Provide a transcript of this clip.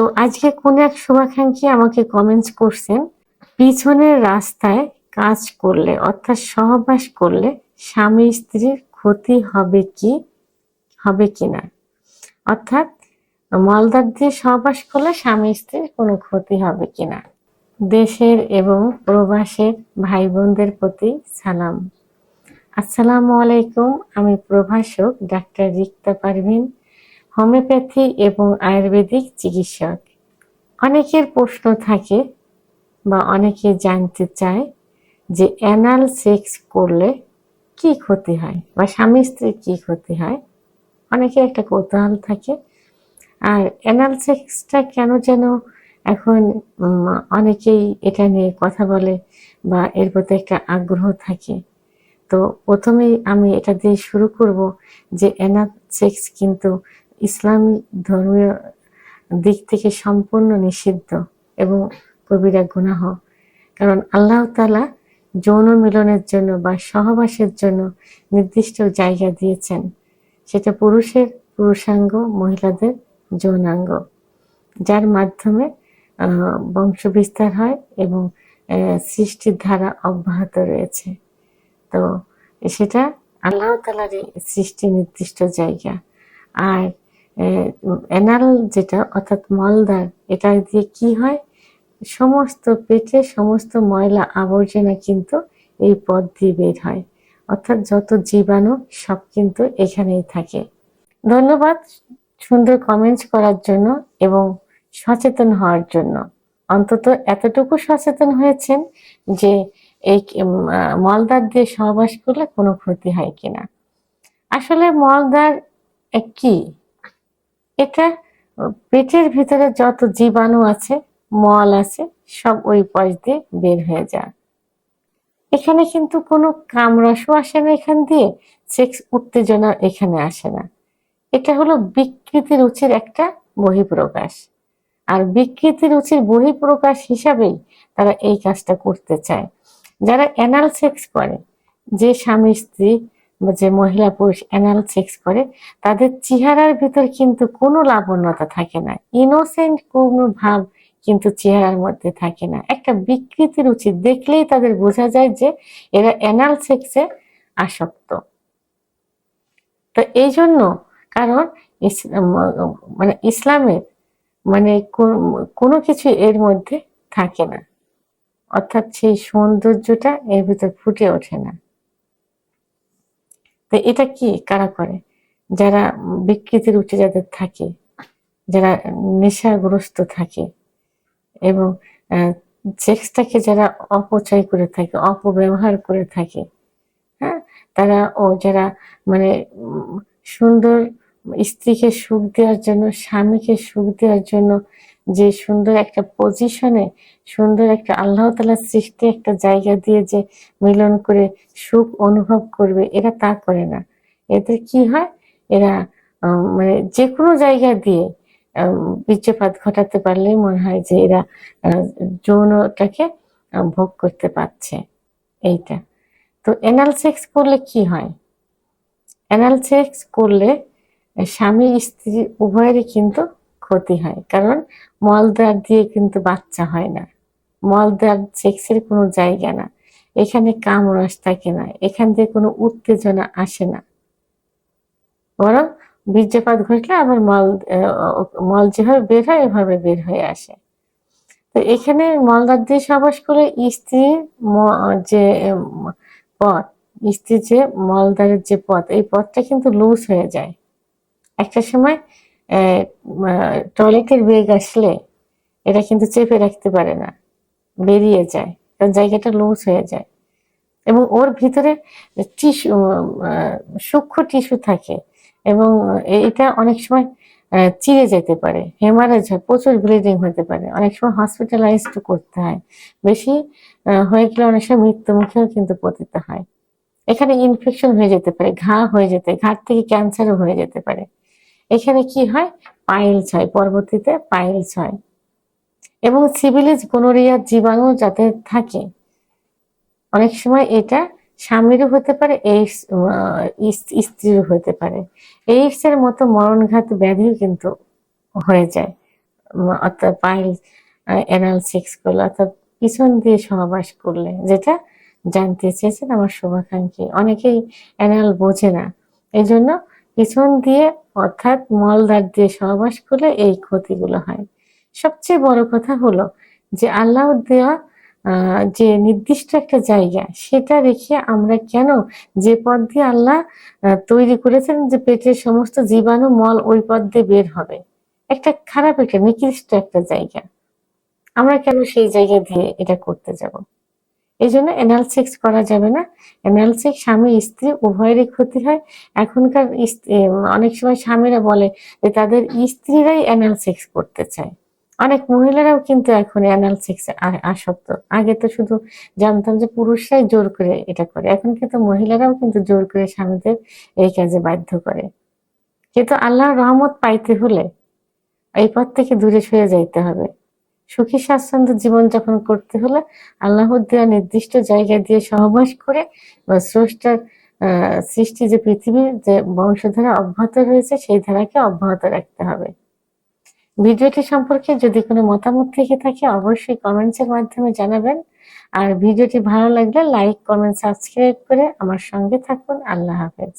তো আজকে কোন এক শুভাকাঙ্ক্ষী আমাকে কমেন্টস করছেন, পিছনের রাস্তায় কাজ করলে, অর্থাৎ সহবাস করলে স্বামী স্ত্রীর ক্ষতি হবে কি, হবে কিনা অর্থাৎ মলদার দিয়ে সহবাস করলে স্বামী স্ত্রীর কোনো ক্ষতি হবে কিনা দেশের এবং প্রবাসের ভাই বোনদের প্রতি সালাম। আসসালামু আলাইকুম, আমি প্রভাষক ডাক্তার রিক্তা পারভিন। হোমিওপ্যাথি এবং আয়ুর্বেদিক চিকিৎসক। অনেকের প্রশ্ন থাকে বা অনেকে জানতে চায় যে অ্যানাল সেক্স করলে কি ক্ষতি হয় বা স্বামী স্ত্রীর কী ক্ষতি হয়। অনেকের একটা কৌতূহল থাকে। আর অ্যানাল সেক্সটা কেন যেন এখন অনেকেই এটা নিয়ে কথা বলে বা এর প্রতি একটা আগ্রহ থাকে। তো প্রথমেই আমি এটা দিয়ে শুরু করব যে অ্যানাল সেক্স কিন্তু ইসলামী ধর্মীয় দিক থেকে সম্পূর্ণ নিষিদ্ধ এবং কবিরা গুনাহ। কারণ আল্লাহ তালা যৌন মিলনের জন্য বা সহবাসের জন্য নির্দিষ্ট জায়গা দিয়েছেন। সেটা পুরুষের পুরুষাঙ্গ, মহিলাদের যৌনাঙ্গ। যার মাধ্যমে বংশ বিস্তার হয় এবং সৃষ্টির ধারা অব্যাহত রয়েছে। তো সেটা আল্লাহ তালারই সৃষ্টি নির্দিষ্ট জায়গা। আর অ্যানাল যেটা, অর্থাৎ মলদার এটা দিয়ে কি হয়? সমস্ত পেটে সমস্ত ময়লা আবর্জনা কিন্তু এই পথ দিয়ে বের হয়। অর্থাৎ যত জীবাণু, সব কিন্তু এখানেই থাকে। ধন্যবাদ সুন্দর কমেন্টস করার জন্য এবং সচেতন হওয়ার জন্য। অন্তত এতটুকু সচেতন হয়েছেন যে এই মলদার দিয়ে সহবাস করলে কোনো ক্ষতি হয় কিনা। আসলে মলদার কি? এটা পেটের ভিতরে যত জীবাণু আছে, মল আছে, সব ওই পাশ দিয়ে বের হয়ে যায়। এখানে কিন্তু কোনো কামরসও আসে না এখান দিয়ে, সেক্স উত্তেজনা এখানে আসে না। এটা হলো বিকৃতি রুচির একটা বহিঃপ্রকাশ। আর বিকৃতি রুচির বহিঃপ্রকাশ হিসাবেই তারা এই কাজটা করতে চায়। যারা অ্যানাল সেক্স করে, যে স্বামী, স্ত্রী যে মহিলা পুরুষ অ্যানাল সেক্স করে, তাদের চেহারার ভিতর কিন্তু কোনো লাবণ্যতা থাকে না। ইনোসেন্ট কোনো ভাব কিন্তু চেহারার মধ্যে থাকে না। একটা বিকৃতি রুচি দেখলেই তাদের বোঝা যায় যে এরা অ্যানাল সেক্সে আসক্ত। তো এই জন্য কারণ মানে ইসলামের মানে কোনো কিছু এর মধ্যে থাকে না। অর্থাৎ সেই সৌন্দর্যটা এর ভিতর ফুটে ওঠে না। তো এটা কি? কারা করে? যারা বিকৃতির উঠে যাদের থাকে, যারা নেশাগ্রস্ত থাকে এবং সেক্সটাকে যারা অপচয় করে থাকে, অপব্যবহার করে থাকে হ্যাঁ? তারা ও যারা মানে সুন্দর স্ত্রীকে সুখ দেওয়ার জন্য, স্বামীকে সুখ দেওয়ার জন্য যে সুন্দর একটা পজিশনে সুন্দর একটা আল্লাহ তালার সৃষ্টি একটা জায়গা দিয়ে যে মিলন করে সুখ অনুভব করবে, এরা তা করে না। এদের কি হয়? এরা মানে যে কোনো জায়গা দিয়ে বীর্যপাত ঘটাতে পারলেই মনে হয় যে এরা যৌনটাকে ভোগ করতে পারছে। এইটা। তো এনাল সেক্স করলে কি হয়? অ্যানাল সেক্স করলে, স্বামী স্ত্রী উভয়েরই কিন্তু ক্ষতি হয়। কারণ মলদ্বার দিয়ে কিন্তু বাচ্চা হয় না। মলদ্বার সেক্সের কোনো জায়গা না। এখানে কামরস থাকে না। এখান দিয়ে কোনো উত্তেজনা আসে না। বরং বীর্যপাত ঘটলে আবার মল মল যেভাবে বের হয়, এভাবে বের হয়ে আসে। তো এখানে মলদ্বার দিয়ে সবাস করে স্ত্রীর যে পথ স্ত্রীর যে মলদ্বারের যে পথ, এই পথটা কিন্তু লুজ হয়ে যায়। একটা সময় টয়লেটের বেগ আসলে এটা কিন্তু চেপে রাখতে পারে না, বেরিয়ে যায়, কারণ জায়গাটা লুজ হয়ে যায়। এবং ওর ভিতরে টিস্যু সূক্ষ্ম টিস্যু থাকে এবং এটা অনেক সময় চিড়ে যেতে পারে হেমারেজ হয়, প্রচুর ব্লিডিং হতে পারে, অনেক সময় হসপিটালাইজড করতে হয়। বেশি হয়ে গেলে অনেক সময় মৃত্যু মুখেও কিন্তু পতিত হয়। এখানে ইনফেকশন হয়ে যেতে পারে, ঘা হয়ে যেতে, ঘাট থেকে ক্যান্সারও হয়ে যেতে পারে। এখানে কি হয়? পাইলস হয়, পরবর্তীতে পাইলস হয়। এবং সিভিলিজ গোনোরিয়ার জীবাণু যাতে থাকে, অনেক সময় এটা স্বামীরও হতে পারে, এইডস স্ত্রীরও হতে পারে। এইডস এর মতো মরণঘাত ব্যাধিও কিন্তু হয়ে যায়। অর্থাৎ পাইল অ্যানাল সেক্স করলে, অর্থাৎ পিছন দিয়ে সহবাস করলে, যেটা জানতে চেয়েছেন আমার শুভাকাঙ্ক্ষী। অনেকেই অ্যানাল বোঝে না। এই জন্য পিছন দিয়ে অর্থাৎ মলদার দিয়ে সহবাস করলে এই ক্ষতিগুলো হয়। সবচেয়ে বড় কথা হলো যে আল্লাহ দেওয়া যে নির্দিষ্ট একটা জায়গা, সেটা রেখে আমরা কেন যে পথ দিয়ে আল্লাহ তৈরি করেছেন যে পেটের সমস্ত জীবাণু মল ওই পথ দিয়ে বের হবে? একটা খারাপ একটা, নিকৃষ্ট একটা জায়গা। আমরা কেন সেই জায়গা দিয়ে এটা করতে যাব? এই জন্য এনাল সেক্স করা যাবে না। এনাল সেক্স স্বামী, স্ত্রী, উভয়েরই ক্ষতি হয়। এখনকার অনেক সময় স্বামীরা বলে যে তাদের স্ত্রীরাই অ্যানাল সেক্স করতে চায়। অনেক মহিলারাও কিন্তু এখন অ্যানাল সেক্স আসক্ত। আগে তো শুধু জানতাম যে পুরুষরাই জোর করে এটা করে। এখন কিন্তু মহিলারাও কিন্তু জোর করে স্বামীদের এই কাজে বাধ্য করে। কিন্তু আল্লাহর রহমত পাইতে হলে এই পথ থেকে দূরে সরে যাইতে হবে। সুখী, স্বাচ্ছন্দ্য জীবনযাপন করতে হলে আল্লাহর দেওয়া নির্দিষ্ট জায়গা দিয়ে সহবাস করে বা স্রষ্টার সৃষ্টি যে পৃথিবীর যে বংশধারা অব্যাহত রয়েছে, সেই ধারাকে অব্যাহত রাখতে হবে। ভিডিওটি সম্পর্কে যদি কোনো মতামত থেকে থাকে, অবশ্যই কমেন্টসের মাধ্যমে জানাবেন। আর ভিডিওটি ভালো লাগলে লাইক, কমেন্ট, সাবস্ক্রাইব করে আমার সঙ্গে থাকুন। আল্লাহ হাফেজ।